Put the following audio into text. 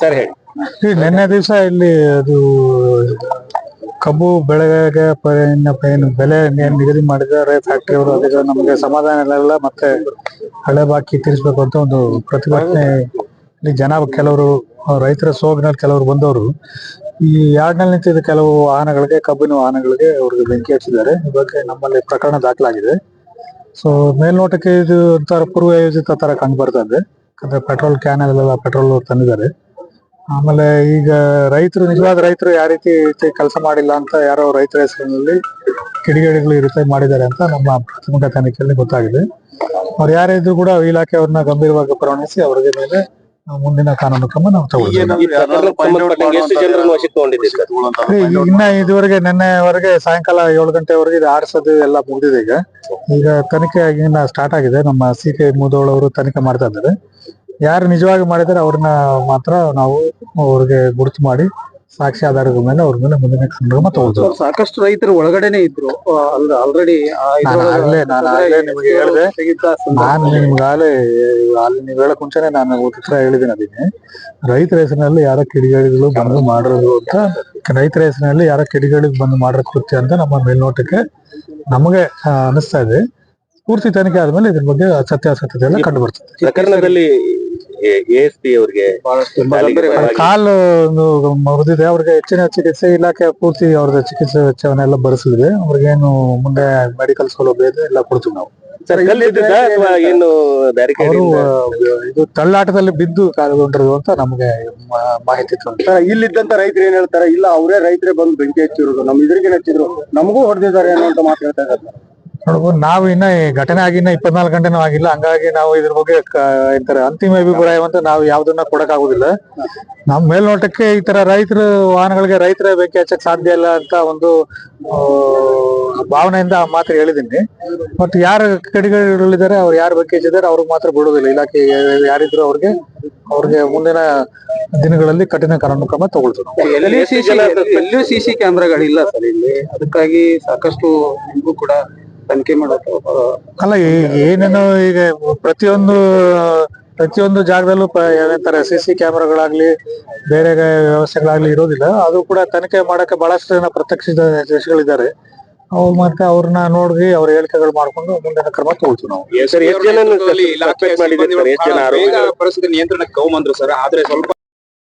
Sir ಹೇಳಿ. ನಿನ್ನೆ ದಿವಸ ಇಲ್ಲಿ ಅದು ಕಬ್ಬು ಬೆಳೆಗೆ ಬೆಲೆ ನಿಗದಿ ಮಾಡಿದ್ದಾರೆ ಫ್ಯಾಕ್ಟರಿ ಅವರು ಅದಕ್ಕೆ ನಮಗೆ ಸಮಾಧಾನ ಇಲ್ಲ ಮತ್ತೆ ಹಳೆ ಬಾಕಿ ತೀರಿಸಬೇಕು ಅಂತ ಒಂದು ಪ್ರತಿಭಟನೆ ಇಲ್ಲಿ ಜನ ಕೆಲವರು, ರೈತರ ಸೋಗಿನಲ್ಲಿ ಕೆಲವರು ಬಂದವರು, ಈ ಯಾರ್ಡ್ನಲ್ಲಿ ನಿಂತಿದ್ದ ಕೆಲವು ವಾಹನಗಳಿಗೆ, ಕಬ್ಬಿನ ವಾಹನಗಳಿಗೆ ಅವ್ರಿಗೆ ಬೆಂಕಿ ಹಚ್ಚಿದ್ದಾರೆ. ಈ ಬಗ್ಗೆ ನಮ್ಮಲ್ಲಿ ಪ್ರಕರಣ ದಾಖಲಾಗಿದೆ. ಸೊ ಮೇಲ್ನೋಟಕ್ಕೆ ಇದು ಒಂಥರ ಪೂರ್ವಯೋಜಿತ ತರ ಕಂಡು ಬರ್ತಾ ಇದೆ. ಯಾಕಂದ್ರೆ ಪೆಟ್ರೋಲ್ ಕ್ಯಾನ್ ಅಲ್ಲೆಲ್ಲ ಪೆಟ್ರೋಲ್ ತಂದಿದ್ದಾರೆ. ಆಮೇಲೆ ಈಗ ರೈತರು ನಿಜವಾದ ರೈತರು ಯಾವ ರೀತಿ ಕೆಲಸ ಮಾಡಿಲ್ಲ ಅಂತ ಯಾರೋ ರೈತರ ಹೆಸರಿನಲ್ಲಿ ಕಿಡಿಗೇಡಿಗಳು ಇರುತ್ತೆ ರೀತಿ ಮಾಡಿದ್ದಾರೆ ಅಂತ ನಮ್ಮ ಪ್ರಾಥಮಿಕ ತನಿಖೆಯಲ್ಲಿ ಗೊತ್ತಾಗಿದೆ. ಅವ್ರು ಯಾರೇ ಇದ್ರು ಕೂಡ ಇಲಾಖೆಯವ್ರನ್ನ ಗಂಭೀರವಾಗಿ ಪರಿಗಣಿಸಿ ಅವರಿಗೆ ಮೇಲೆ ಮುಂದಿನ ಕಾನೂನು ಕ್ರಮ ನಾವು ತಗೊಳ್ತೀವಿ. ಇನ್ನ ಇದುವರೆಗೆ ನಿನ್ನೆವರೆಗೆ ಸಾಯಂಕಾಲ ಏಳು ಗಂಟೆವರೆಗೆ ಇದು ಆರಿಸೋದು ಎಲ್ಲ ಮುಗಿದಿದೆ ಈಗ. ಈಗ ತನಿಖೆ ಇನ್ನ ಸ್ಟಾರ್ಟ್ ಆಗಿದೆ. ನಮ್ಮ ಸಿ ಕೆ ಮುದೋಳ್ ಅವರು ತನಿಖೆ ಮಾಡ್ತಾ ಇದ್ದಾರೆ. ಯಾರು ನಿಜವಾಗಿ ಮಾಡಿದ್ದಾರೆ ಅವ್ರನ್ನ ಮಾತ್ರ ನಾವು ಅವ್ರಿಗೆ ಗುರುತು ಮಾಡಿ ಸಾಕ್ಷಿ ಆಧಾರದ ಮೇಲೆ ಅವ್ರ ಮೇಲೆ ಮುಂದಿನ ಕ್ರಮ ತಗೊಳ್ತಾರೆ ಸಾಕಷ್ಟು ರೈತರು ಒಳಗಡೆನೆ ಇದ್ರು. ಆಲ್ರೆಡಿ ನಾನು ಆಗ್ಲೇ ನಾನು ಆಗ್ಲೇ ನಿಮಗೆ ಹೇಳಿದೆ ನಾನು ನಿಮ್ಗಾಗಲೇ ಅಲ್ಲಿ ನೀವು ಹೇಳಕ್ ಮುಂಚೆನೆ ನಾನು ಉತ್ತರ ಹೇಳಿದ್ದೀನಿ ಅದಕ್ಕೆ. ರೈತರ ಹೆಸರಿನಲ್ಲಿ ಯಾರ ಕಿಡಿಗೇಡಿಗಳು ಬಂದು ಮಾಡಿರೋದು ಅಂತ ರೈತರ ಹೆಸರಿನಲ್ಲಿ ಯಾರ ಕಿಡಿಗೇಡಿಗೆ ಬಂದು ಮಾಡಿರೋ ಕೃತ್ಯ ಅಂತ ನಮ್ಮ ಮೇಲ್ನೋಟಕ್ಕೆ ನಮಗೆ ಅನಿಸ್ತಾ ಇದೆ. ಪೂರ್ತಿ ತನಿಖೆ ಆದ್ಮೇಲೆ ಇದ್ರ ಬಗ್ಗೆ ಸತ್ಯಾಸತ್ಯತೆ ಎಲ್ಲ ಕಂಡು ಬರ್ತದೆ. ಪ್ರಕರಣದಲ್ಲಿ ಎಸ್ ಪಿ ಅವರಿಗೆ ಕಾಲು ಒಂದು ಮುರಿದಿದೆ. ಅವ್ರಿಗೆ ಹೆಚ್ಚಿನ ಚಿಕಿತ್ಸೆ ಇಲಾಖೆ ಪೂರ್ತಿ ಅವ್ರದ್ದು ಚಿಕಿತ್ಸೆ ವೆಚ್ಚವನ್ನೆಲ್ಲ ಭರಿಸಲಿದೆ ಅವ್ರಿಗೇನು ಮುಂದೆ ಮೆಡಿಕಲ್ ಸೌಲಭ್ಯ ಇದೆ ಎಲ್ಲ ಕೊಡ್ತೀವಿ ನಾವು. ಸರ್ ಕಲ್ಲಿದ್ದ ಅಥವಾ ಏನು ಇದು ತಳ್ಳಾಟದಲ್ಲಿ ಬಿದ್ದು ಕಾಲುಗೊಂಡಿರೋದು ಅಂತ ನಮಗೆ ಮಾಹಿತಿ ಇಲ್ಲಿದ್ದಂತ ರೈತರು ಏನ್ ಹೇಳ್ತಾರೆ? ಇಲ್ಲ ಅವರೇ ರೈತರೇ ಬಂದು ಬೆಂಕಿ ಹಚ್ಚಿರೋದು. ನಮ್ ಇದ್ರಿಗೆ ಹಚ್ಚಿದ್ರು ನಮಗೂ ಹೊಡೆದಿದ್ದಾರೆ ಅನ್ನೋ ಮಾತು ಹೇಳ್ತಾ ಇದ್ದಾರೆ. ನೋಡ್ಬೋದು. ನಾವು ಇನ್ನ ಘಟನೆ ಆಗಿ ಇನ್ನ ಇಪ್ಪತ್ನಾಲ್ಕು ಗಂಟೆನೂ ಆಗಿಲ್ಲ. ಹಂಗಾಗಿ ನಾವು ಇದ್ರ ಬಗ್ಗೆ ಎಂತಾರೆ, ಅಂತಿಮ ಅಭಿಪ್ರಾಯವಂತ ನಾವು ಯಾವ್ದನ್ನ ಕೊಡಕ್ ಆಗುದಿಲ್ಲ. ನಮ್ ಮೇಲ್ನೋಟಕ್ಕೆ ಈ ತರ ರೈತರ, ವಾಹನಗಳಿಗೆ ರೈತರ ಬೆಂಕಿ ಹಚ್ಚಕ್ ಸಾಧ್ಯ ಇಲ್ಲ ಅಂತ ಒಂದು ಭಾವನೆಯಿಂದ ಮಾತ್ರ ಹೇಳಿದ್ದೀನಿ. ಬಟ್ ಯಾರು ಕಡಿಗಳಿದ್ದಾರೆ, ಅವ್ರು ಯಾರು ಬೆಂಕಿ ಹಚ್ಚಿದ್ದಾರೆ ಅವ್ರಿಗೆ ಮಾತ್ರ ಬಿಡೋದಿಲ್ಲ ಇಲಾಖೆ ಯಾರಿದ್ರು ಅವ್ರಿಗೆ ಅವ್ರಿಗೆ ಮುಂದಿನ ದಿನಗಳಲ್ಲಿ ಕಠಿಣ ಕ್ರಮ ತಗೊಳ್ತಾರೆ ಎಲ್ಲೂ ಸಿ ಸಿ ಕ್ಯಾಮ್ರಾಗಳಿಲ್ಲ ಸರ್ ಇಲ್ಲಿ. ಅದಕ್ಕಾಗಿ ಸಾಕಷ್ಟು ಕೂಡ ತನಿಖೆ ಮಾಡೋದು ಅಲ್ಲ ಈಗ ಏನೇನೋ ಈಗ ಪ್ರತಿಯೊಂದು ಪ್ರತಿಯೊಂದು ಜಾಗದಲ್ಲೂ ಪ- ಏನಂತಾರೆ ಸಿ ಸಿ ಕ್ಯಾಮೆರಾಗಳಾಗ್ಲಿ ಬೇರೆ ವ್ಯವಸ್ಥೆಗಳಾಗ್ಲಿ ಇರೋದಿಲ್ಲ. ಅದು ಕೂಡ ತನಿಖೆ ಮಾಡಕ್ಕೆ ಬಹಳಷ್ಟು ಜನ ಪ್ರತ್ಯಕ್ಷದರ್ಶಿಗಳಿದ್ದಾರೆ ಅವ್ರು ಮತ್ತೆ ಅವ್ರನ್ನ ನೋಡಿ ಅವ್ರ ಹೇಳಿಕೆಗಳು ಮಾಡ್ಕೊಂಡು ಮುಂದಿನ ಕ್ರಮ ತಗೊಳ್ತೀವಿ ನಾವು. ಎಷ್ಟು ಜನ ಪರಿಸ್ಥಿತಿ ನಿಯಂತ್ರಣಕ್ಕೆ ಸರ್ ಆದ್ರೆ ಸ್ವಲ್ಪ